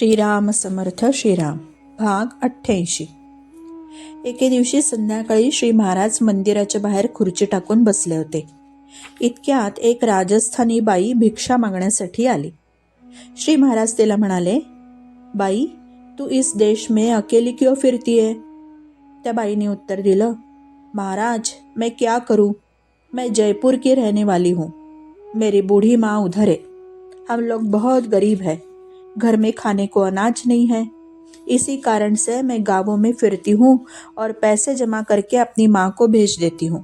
श्रीराम समर्थ श्रीराम भाग अठ्ठ्याऐंशी. एके दिवशी संध्याकाळी श्री महाराज मंदिराच्या बाहेर खुर्ची टाकून बसले होते. इतक्यात एक राजस्थानी बाई भिक्षा मागण्यासाठी आली. श्री महाराज तिला म्हणाले बाई तू इस देश में अकेली क्यों फिरती है त्या बाईने उत्तर दिलं महाराज मैं क्या करूँ? मैं जयपुर की रहने वाली हूँ. मेरी बूढ़ी माँ उधर है. हम लोग बहुत गरीब है. घर में खाने को अनाज नहीं है। इसी कारण से मैं गांवों में फिरती हूँ और पैसे जमा करके अपनी माँ को भेज देती हूँ।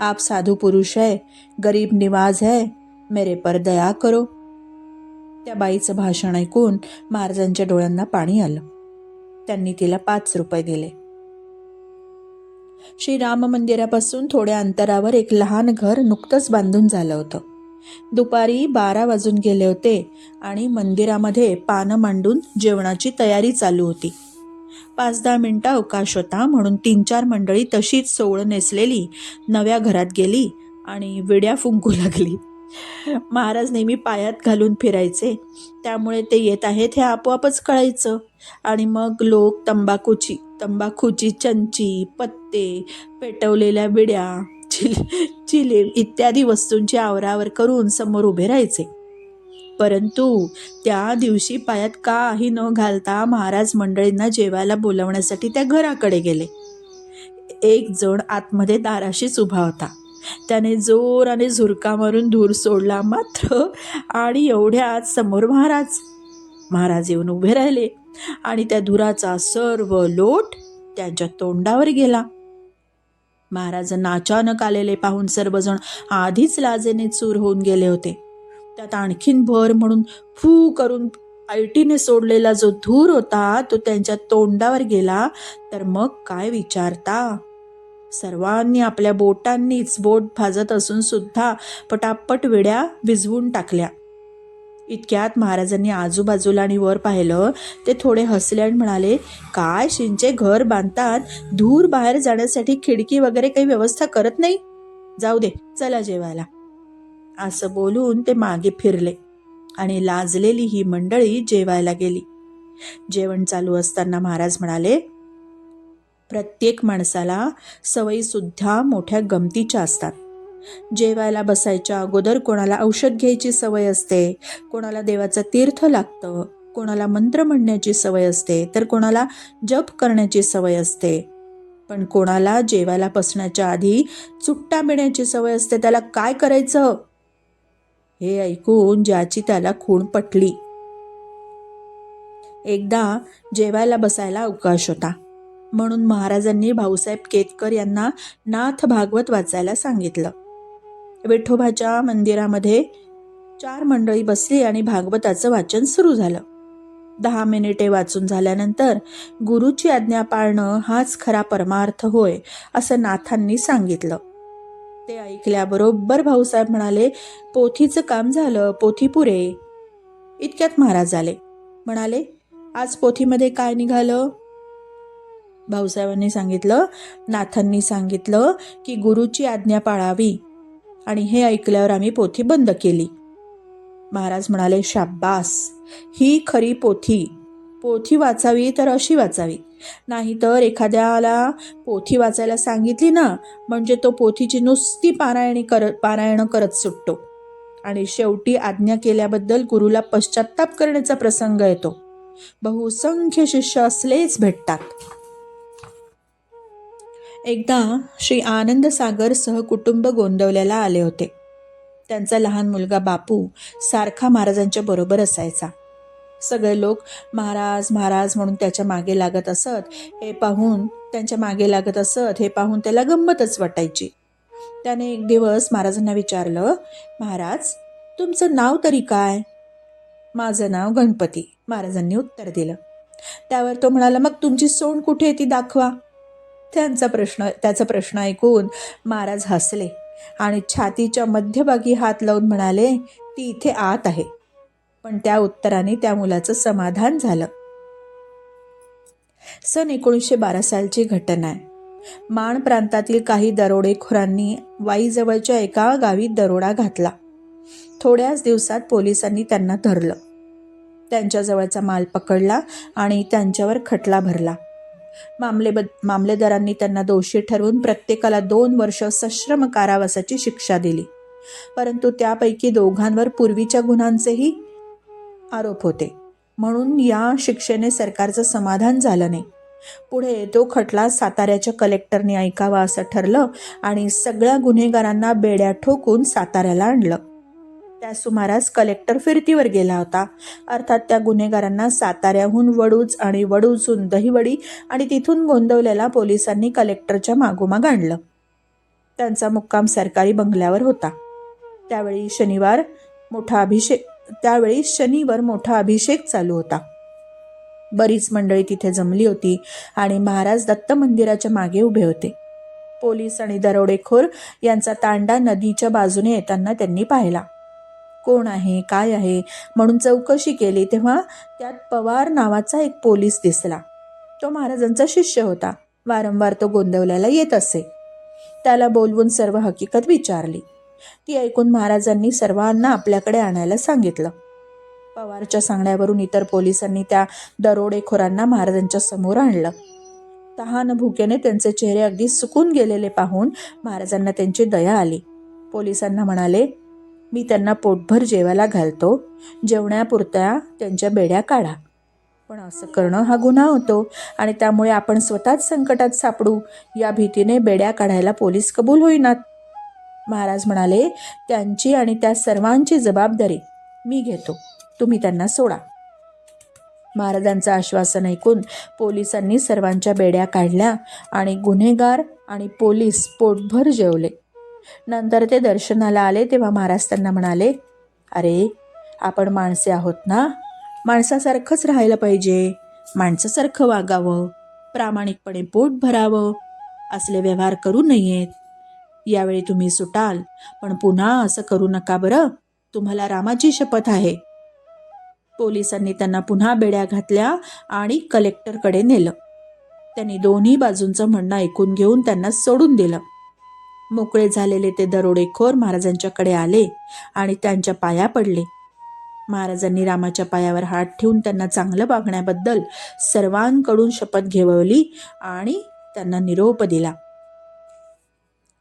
आप साधु पुरुष है गरीब निवाज है मेरे पर दया करो। त्या बाईचं भाषण ऐकून महाराजांच्या डोळ्यांना पाणी आलं. त्यांनी तिला पाच रुपये दिले. श्री राम मंदिरापासून थोड्या अंतरावर एक लहान घर नुकतंच बांधून झालं होतं. दुपारी बारा वाजून गेले होते आणि मंदिरामध्ये पानं मांडून जेवणाची तयारी चालू होती. पाच दहा मिनटं अवकाश होता म्हणून तीन चार मंडळी तशीच सोवळं नेसलेली नव्या घरात गेली आणि विड्या फुंकू लागली. महाराज नेहमी पायात घालून फिरायचे त्यामुळे ते येत आहेत हे आपोआपच कळायचं. आणि मग लोक तंबाखूची तंबाखूची चंची पत्ते पेटवलेल्या विड्या चिल चिले इत्यादी वस्तूंची आवरावर करून समोर उभे राहायचे. परंतु त्या दिवशी पायात काही न घालता महाराज मंडळींना जेवायला बोलवण्यासाठी त्या घराकडे गेले. एक जण आतमध्ये दाराशीच उभा होता. त्याने जोराने झुरका मारून धूर सोडला मात्र आणि एवढ्यात समोर महाराज. महाराज येऊन उभे राहिले आणि त्या धुराचा सर्व लोट त्यांच्या तोंडावर गेला. महाराजांना अचानक आलेले पाहून सर्वजण आधीच लाजेने चूर होऊन गेले होते. त्यात आणखीन भर म्हणून फू करून आयटीने सोडलेला जो धूर होता तो त्यांच्या तोंडावर गेला. तर मग काय विचारता? सर्वांनी आपल्या बोटांनीच बोट भाजत असून सुद्धा पटापट विड्या विझवून टाकल्या. इतक्यात महाराजांनी आजूबाजूला आणि वर पाहिलं ते थोडे हसले आणि म्हणाले काय शिंचे घर बांधतात? धूर बाहेर जाण्यासाठी खिडकी वगैरे काही व्यवस्था करत नाही? जाऊ दे चला जेवायला. असं बोलून ते मागे फिरले आणि लाजलेली ही मंडळी जेवायला गेली. जेवण चालू असताना महाराज म्हणाले प्रत्येक माणसाला सवयीसुद्धा मोठ्या गमतीच्या असतात. जेवायला बसायच्या अगोदर कोणाला औषध घ्यायची सवय असते कोणाला देवाचं तीर्थ लागतं कोणाला मंत्र म्हणण्याची सवय असते तर कोणाला जप करण्याची सवय असते. पण कोणाला जेवायला बसण्याच्या आधी चुट्टा पिण्याची सवय असते त्याला काय करायचं? हे ऐकून ज्याची त्याला खूण पटली. एकदा जेवायला बसायला अवकाश होता. म्हणून महाराजांनी भाऊसाहेब केतकर यांना नाथ भागवत वाचायला सांगितलं. विठोबाच्या मंदिरामध्ये चार मंडळी बसली आणि भागवताचं वाचन सुरू झालं. दहा मिनिटे वाचून झाल्यानंतर गुरुची आज्ञा पाळणं हाच खरा परमार्थ होय असं नाथांनी सांगितलं. ते ऐकल्याबरोबर भाऊसाहेब म्हणाले पोथीचं काम झालं पोथी पुरे. इतक्यात महाराज आले. म्हणाले आज पोथीमध्ये काय निघालं? भाऊसाहेबांनी सांगितलं नाथांनी सांगितलं की गुरुची आज्ञा पाळावी. आणि हे ऐकल्यावर आम्ही पोथी बंद केली. महाराज म्हणाले शाब्बास ही खरी पोथी. पोथी वाचावी तर अशी वाचावी. नाहीतर एखाद्याला पोथी वाचायला सांगितली ना म्हणजे तो पोथीची नुसती पारायणी करत पारायणं करत सुटतो. आणि शेवटी आज्ञा केल्याबद्दल गुरुला पश्चाताप करण्याचा प्रसंग येतो. बहुसंख्य शिष्य असलेच भेटतात. एकदा श्री आनंदसागर सहकुटुंब गोंदवल्याला आले होते. त्यांचा लहान मुलगा बापू सारखा महाराजांच्या बरोबर असायचा. सगळे लोक महाराज महाराज म्हणून त्याच्यामागे लागत असत हे पाहून त्यांच्या मागे लागत असत हे पाहून त्याला गंमतच वाटायची. त्याने एक दिवस महाराजांना विचारलं महाराज तुमचं नाव तरी काय? माझं नाव गणपती. महाराजांनी उत्तर दिलं. त्यावर तो म्हणाला मग तुमची सोंड कुठे आहे ती दाखवा. त्यांचा प्रश्न त्याचा प्रश्न ऐकून महाराज हसले आणि छातीच्या मध्यभागी हात लावून म्हणाले ती इथे आत आहे. पण त्या उत्तराने त्या मुलाचं समाधान झालं. सन एकोणीसशे बारा सालची घटना आहे. माण प्रांतातील काही दरोडेखोरांनी वाईजवळच्या एका गावी दरोडा घातला. थोड्याच दिवसात पोलिसांनी त्यांना धरलं. त्यांच्याजवळचा माल पकडला आणि त्यांच्यावर खटला भरला. मामलेबद मामलेदारांनी त्यांना दोषी ठरवून प्रत्येकाला दोन वर्ष सश्रम कारावासाची शिक्षा दिली. परंतु त्यापैकी दोघांवर पूर्वीच्या गुन्ह्यांचेही आरोप होते. म्हणून या शिक्षेने सरकारचं समाधान झालं नाही. पुढे तो खटला साताऱ्याच्या कलेक्टरने ऐकावा असं ठरलं आणि सगळ्या गुन्हेगारांना बेड्या ठोकून साताऱ्याला आणलं. त्या सुमारास कलेक्टर फिरतीवर गेला होता. अर्थात त्या गुन्हेगारांना साताऱ्याहून वडूज आणि वडूजहून दहिवडी आणि तिथून गोंदवलेला पोलिसांनी कलेक्टरच्या मागोमाग आणलं. त्यांचा मुक्काम सरकारी बंगल्यावर होता. त्यावेळी शनिवार मोठा अभिषेक त्यावेळी शनिवार मोठा अभिषेक चालू होता. बरीच मंडळी तिथे जमली होती आणि महाराज दत्त मंदिराच्या मागे उभे होते. पोलीस आणि दरोडेखोर यांचा तांडा नदीच्या बाजूने येताना त्यांनी पाहिला. कोण आहे काय आहे म्हणून चौकशी केली तेव्हा त्यात पवार नावाचा एक पोलीस दिसला. तो महाराजांचा शिष्य होता. वारंवार तो गोंदवल्याला येत असे. त्याला बोलवून सर्व हकीकत विचारली. ती ऐकून महाराजांनी सर्वांना आपल्याकडे आणायला सांगितलं. पवारच्या सांगण्यावरून इतर पोलिसांनी त्या दरोडेखोरांना महाराजांच्या समोर आणलं. तहान भुकेने त्यांचे चेहरे अगदी सुकून गेलेले पाहून महाराजांना त्यांची दया आली. पोलिसांना म्हणाले मी त्यांना पोटभर जेवायला घालतो. जेवण्यापुरत्या त्यांच्या बेड्या काढा. पण असं करणं हा गुन्हा होतो आणि त्यामुळे आपण स्वतःच संकटात सापडू. या भीतीने बेड्या काढायला पोलीस कबूल होईनात. महाराज म्हणाले त्यांची आणि त्या सर्वांची जबाबदारी मी घेतो. तुम्ही त्यांना सोडा. महाराजांचं आश्वासन ऐकून पोलिसांनी सर्वांच्या बेड्या काढल्या आणि गुन्हेगार आणि पोलीस पोटभर जेवले. नंतर ते दर्शनाला आले तेव्हा महाराज त्यांना म्हणाले अरे आपण माणसे आहोत ना? माणसासारखंच राहायला पाहिजे. माणसासारखं वागावं. प्रामाणिकपणे पोट भरावं. असले व्यवहार करू नयेत. यावेळी तुम्ही सुटाल. पण पुन्हा असं करू नका बरं. तुम्हाला रामाची शपथ आहे. पोलिसांनी त्यांना पुन्हा बेड्या घातल्या आणि कलेक्टरकडे नेलं. त्यांनी दोन्ही बाजूंचं म्हणणं ऐकून घेऊन त्यांना सोडून दिलं. मोकळे झालेले ते दरोडेखोर महाराजांच्याकडे आले आणि त्यांच्या पाया पडले. महाराजांनी रामाच्या पायावर हात ठेवून त्यांना चांगलं वागण्याबद्दल सर्वांकडून शपथ घेवली आणि त्यांना निरोप दिला.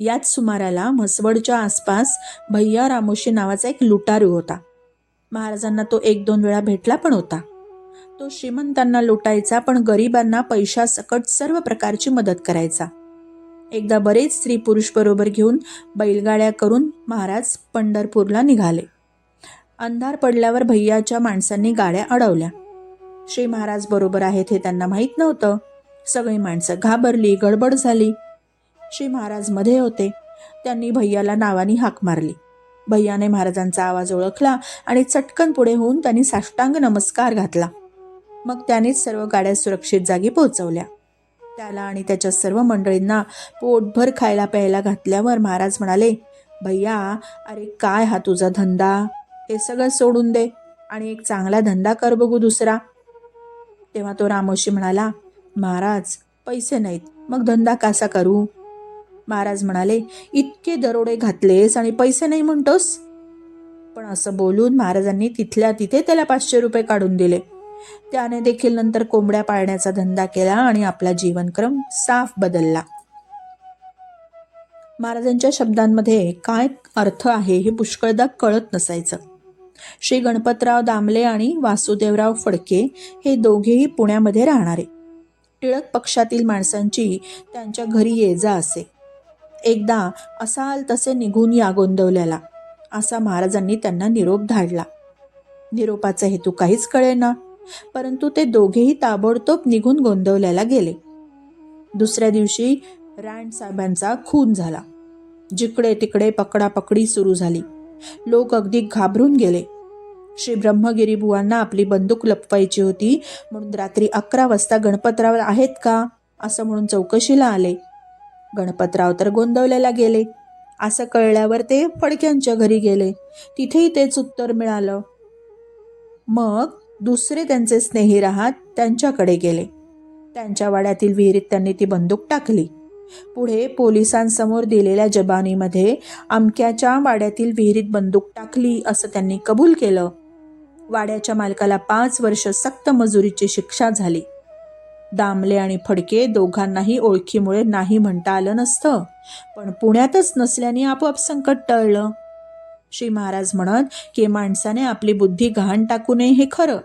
याच सुमाराला म्हसवडच्या आसपास भैया रामोशी नावाचा एक लुटारू होता. महाराजांना तो एक दोन वेळा भेटला पण होता. तो श्रीमंतांना लुटायचा पण गरिबांना पैशासकट सर्व प्रकारची मदत करायचा. एकदा बरेच स्त्री पुरुष बरोबर घेऊन बैलगाड्या करून महाराज पंढरपूरला निघाले. अंधार पडल्यावर भैयाच्या माणसांनी गाड्या अडवल्या. श्री महाराज बरोबर आहेत हे त्यांना माहीत नव्हतं. सगळी माणसं घाबरली गडबड झाली. श्री महाराजमध्ये होते. त्यांनी भैयाला नावानी हाक मारली. भैयाने महाराजांचा आवाज ओळखला आणि चटकन पुढे होऊन त्यांनी साष्टांग नमस्कार घातला. मग त्यानेच सर्व गाड्या सुरक्षित जागी पोहोचवल्या. त्याला आणि त्याच्या सर्व मंडळींना पोटभर खायला प्यायला घातल्यावर महाराज म्हणाले भैया अरे काय हा तुझा धंदा? हे सगळं सोडून दे आणि एक चांगला धंदा कर बघू दुसरा. तेव्हा तो रामोशी म्हणाला महाराज पैसे नाहीत मग धंदा कसा करू? महाराज म्हणाले इतके दरोडे घातलेस आणि पैसे नाही म्हणतोस? पण असं बोलून महाराजांनी तिथल्या तिथे त्याला पाचशे रुपये काढून दिले. त्याने देखील नंतर कोंबड्या पाळण्याचा धंदा केला आणि आपला जीवनक्रम साफ बदलला. महाराजांच्या शब्दांमध्ये काय अर्थ आहे हे पुष्कळदा कळत नसायचं. श्री गणपतराव दामले आणि वासुदेवराव फडके हे दोघेही पुण्यामध्ये राहणारे. टिळक पक्षातील माणसांची त्यांच्या घरी ये जा असे. एकदा असाल तसे निघून या गोंदवल्याला असा महाराजांनी त्यांना निरोप धाडला. निरोपाचा हेतू काहीच कळेना. परंतु ते दोघेही ताबडतोब निघून गोंदवल्याला गेले. दुसऱ्या दिवशी रँड साहेबांचा खून झाला. जिकडे तिकडे पकडापकडी सुरू झाली. लोक अगदी घाबरून गेले. श्री ब्रह्मगिरी बुवांना आपली बंदूक लपवायची होती म्हणून रात्री अकरा वाजता गणपतराव आहेत का? असं म्हणून चौकशीला आले. गणपतराव तर गोंदवल्याला गेले. असं कळल्यावर ते फडक्यांच्या घरी गेले. तिथेही तेच उत्तर मिळालं. मग दुसरे त्यांचे स्नेही राहत त्यांच्याकडे गेले. त्यांच्या वाड्यातील विहिरीत त्यांनी ती बंदूक टाकली. पुढे पोलिसांसमोर दिलेल्या जबानीमध्ये अमक्याच्या वाड्यातील विहिरीत बंदूक टाकली असं त्यांनी कबूल केलं. वाड्याच्या मालकाला पाच वर्ष सक्त मजुरीची शिक्षा झाली. दामले आणि फडके दोघांनाही ओळखीमुळे नाही म्हणता आलं नसतं पण पुण्यातच नसल्याने आपोआप संकट टळलं. श्री महाराज म्हणत की माणसाने आपली बुद्धी घाण टाकू नये हे खरं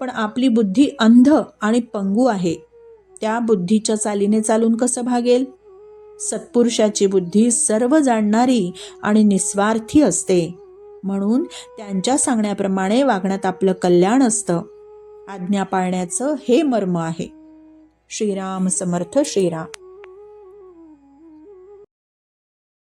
पण आपली बुद्धी अंध आणि पंगू आहे. त्या बुद्धीच्या चालीने चालून कसं भागेल? सत्पुरुषाची बुद्धी सर्व जाणणारी आणि निस्वार्थी असते. म्हणून त्यांच्या सांगण्याप्रमाणे वागण्यात आपलं कल्याण असतं. आज्ञा पाळण्याचं हे मर्म आहे. श्रीराम समर्थ श्रीराम.